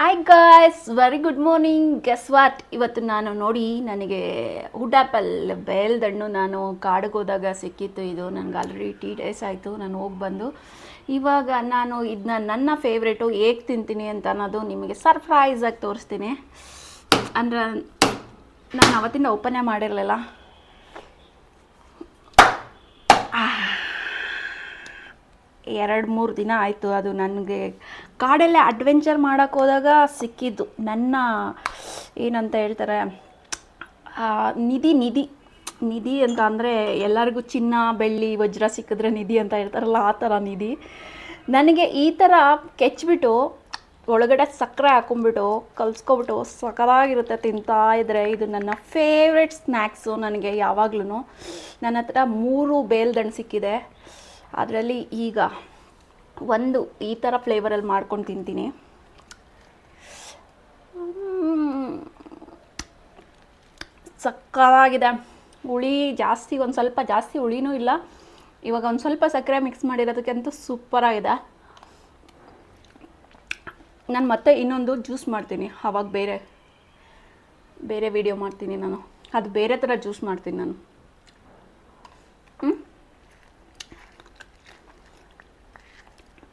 Hi guys very good morning guess what ಇವತ್ತು ನಾನು ನೋಡಿ ನನಗೆ ವುಡ್ ಆ್ಯಪಲ್ ಬೇಲ್ದಣ್ಣು ನಾನು ಕಾಡಿಗೆ ಹೋದಾಗ ಸಿಕ್ಕಿತ್ತು. ಇದು ನನಗೆ ಆಲ್ರೆಡಿ ಟೀ ಡೇಸ್ ಆಯಿತು. ನಾನು ಹೋಗಿ ಬಂದು ಇವಾಗ ನಾನು ಇದನ್ನ ನನ್ನ ಫೇವ್ರೇಟು ಹೇಗೆ ತಿಂತೀನಿ ಅಂತ ಅನ್ನೋದು ನಿಮಗೆ ಸರ್ಪ್ರೈಸಾಗಿ ತೋರಿಸ್ತೀನಿ. ಅಂದ್ರೆ ನಾನು ಅವತ್ತಿಂದ ಓಪನೇ ಮಾಡಿರಲಿಲ್ಲ. ಎರಡು ಮೂರು ದಿನ ಆಯಿತು ಅದು ನನಗೆ ಕಾಡಲ್ಲೇ ಅಡ್ವೆಂಚರ್ ಮಾಡೋಕ್ಕೆ ಹೋದಾಗ ಸಿಕ್ಕಿದ್ದು. ನನ್ನ, ಏನಂತ ಹೇಳ್ತಾರೆ ನಿಧಿ ನಿಧಿ ನಿಧಿ ಅಂತ ಅಂದರೆ ಎಲ್ಲರಿಗೂ ಚಿನ್ನ, ಬೆಳ್ಳಿ, ವಜ್ರ ಸಿಕ್ಕಿದ್ರೆ ನಿಧಿ ಅಂತ ಹೇಳ್ತಾರಲ್ಲ, ಆ ಥರ ನಿಧಿ. ನನಗೆ ಈ ಥರ ಕೆಚ್ಬಿಟ್ಟು, ಒಳಗಡೆ ಸಕ್ಕರೆ ಹಾಕೊಂಡ್ಬಿಟ್ಟು, ಕಲ್ಸ್ಕೊಬಿಟ್ಟು ಸಕಲಾಗಿರುತ್ತೆ ತಿಂತಾ ಇದ್ದರೆ ಇದು ನನ್ನ ಫೇವ್ರೆಟ್ ಸ್ನ್ಯಾಕ್ಸು ನನಗೆ ಯಾವಾಗ್ಲೂ ನನ್ನ ಹತ್ರ ಮೂರು ಬೇಲ್ದಣ್ಣು ಸಿಕ್ಕಿದೆ. ಅದರಲ್ಲಿ ಈಗ ಒಂದು ಈ ಥರ ಫ್ಲೇವರಲ್ಲಿ ಮಾಡ್ಕೊಂಡು ತಿಂತೀನಿ. ಸಕ್ಕತ್ತಾಗಿದೆ. ಹುಳಿ ಜಾಸ್ತಿ, ಒಂದು ಸ್ವಲ್ಪ ಜಾಸ್ತಿ ಹುಳಿನೂ ಇಲ್ಲ. ಇವಾಗ ಒಂದು ಸ್ವಲ್ಪ ಸಕ್ಕರೆ ಮಿಕ್ಸ್ ಮಾಡಿರೋದಕ್ಕಂತೂ ಸೂಪರಾಗಿದೆ ನಾನು ಮತ್ತೆ ಇನ್ನೊಂದು ಜ್ಯೂಸ್ ಮಾಡ್ತೀನಿ ಆವಾಗ ಬೇರೆ ಬೇರೆ ವಿಡಿಯೋ ಮಾಡ್ತೀನಿ ನಾನು. ಅದು ಬೇರೆ ಥರ ಜ್ಯೂಸ್ ಮಾಡ್ತೀನಿ ನಾನು.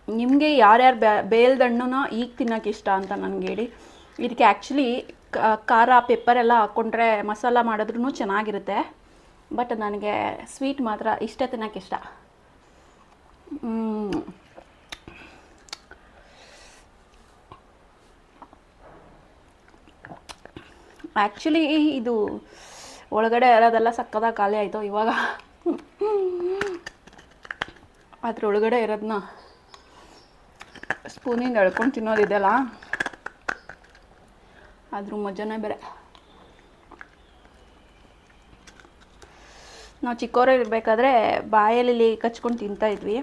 ನಿಮಗೆ ಯಾರ್ಯಾರು ಬೇ, ಬೇಲ್ದಣ್ಣನ ಈಗ ತಿನ್ನೋಕೆ ಇಷ್ಟ ಅಂತ ನನಗೆ ಹೇಳಿ. ಇದಕ್ಕೆ ಆ್ಯಕ್ಚುಲಿ ಖಾರ ಪೆಪ್ಪರ್ ಎಲ್ಲ ಹಾಕ್ಕೊಂಡ್ರೆ ಮಸಾಲ ಮಾಡಿದ್ರೂ ಚೆನ್ನಾಗಿರುತ್ತೆ. ಬಟ್ ನನಗೆ ಸ್ವೀಟ್ ಮಾತ್ರ ಇಷ್ಟ ತಿನ್ನೋಕೆ ಇಷ್ಟ. ಆ್ಯಕ್ಚುಲಿ ಇದು ಒಳಗಡೆ ಇರೋದೆಲ್ಲ ಸಕ್ಕದಾಗ ಖಾಲಿ ಆಯಿತು ಇವಾಗ. ಅದ್ರೊಳಗಡೆ ಇರೋದನ್ನ ಸ್ಪೂನಿಂದ ಎಳ್ಕೊಂಡು ತಿನ್ನೋದಿದೆಯಲ್ಲ ಅದ್ರ ಮಜಾನೇ ಬೇರೆ. ನಾವು ಚಿಕ್ಕವರು ಇರಬೇಕಾದ್ರೆ ಬಾಯಲ್ಲಿ ಕಚ್ಕೊಂಡು ತಿಂತಾ ಇದ್ವಿ.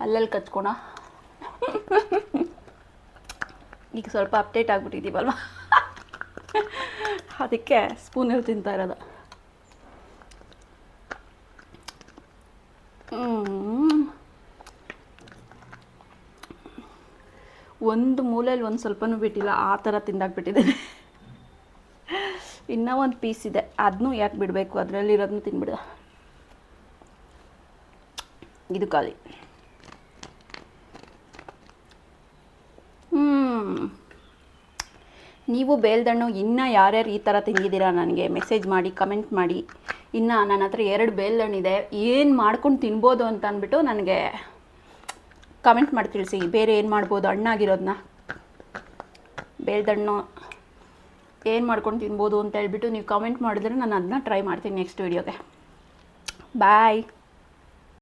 ಅಲ್ಲಲ್ಲಿ ಕಚ್ಕೊಣ. ಈಗ ಸ್ವಲ್ಪ ಅಪ್ಡೇಟ್ ಆಗಿಬಿಟ್ಟಿದ್ದೀವಲ್ವ ಅದಕ್ಕೆ ಸ್ಪೂನಲ್ಲಿ ತಿಂತಾ ಇರೋದು. ಒಂದು ಮೂಲೆಯಲ್ಲಿ ಒಂದು ಸ್ವಲ್ಪನೂ ಬಿಟ್ಟಿಲ್ಲ, ಆ ಥರ ತಿಂದಾಕ್ಬಿಟ್ಟಿದ್ದೇನೆ. ಇನ್ನೂ ಒಂದು ಪೀಸ್ ಇದೆ, ಅದನ್ನೂ ಯಾಕೆ ಬಿಡಬೇಕು? ಅದರಲ್ಲಿರೋದನ್ನು ತಿನ್ಬಿಡ ಇದು ಖಾಲಿ. ಹ್ಞೂ ನೀವು ಬೇಲ್ದಣ್ಣು ಇನ್ನೂ ಯಾರ್ಯಾರು ಈ ಥರ ತಿಂದಿದ್ದೀರಾ ನನಗೆ ಮೆಸೇಜ್ ಮಾಡಿ, ಕಮೆಂಟ್ ಮಾಡಿ. ಇನ್ನು ನನ್ನ ಹತ್ರ ಎರಡು ಬೇಲ್ದಣ್ಣಿದೆ, ಏನು ಮಾಡ್ಕೊಂಡು ತಿನ್ಬೋದು ಅಂತ ಅಂದ್ಬಿಟ್ಟು ನನಗೆ ಕಮೆಂಟ್ ಮಾಡಿ ತಿಳಿಸಿ. ಬೇರೆ ಏನು ಮಾಡ್ಬೋದು? ಹಣ್ಣಾಗಿರೋದನ್ನ ಬೇಳ್ದಣ್ಣು ಏನು ಮಾಡ್ಕೊಂಡು ತಿನ್ಬೋದು ಅಂತ ಹೇಳ್ಬಿಟ್ಟು ನೀವು ಕಮೆಂಟ್ ಮಾಡಿದ್ರೆ ನಾನು ಅದನ್ನ ಟ್ರೈ ಮಾಡ್ತೀನಿ ನೆಕ್ಸ್ಟ್ ವೀಡಿಯೋಗೆ ಬಾಯ್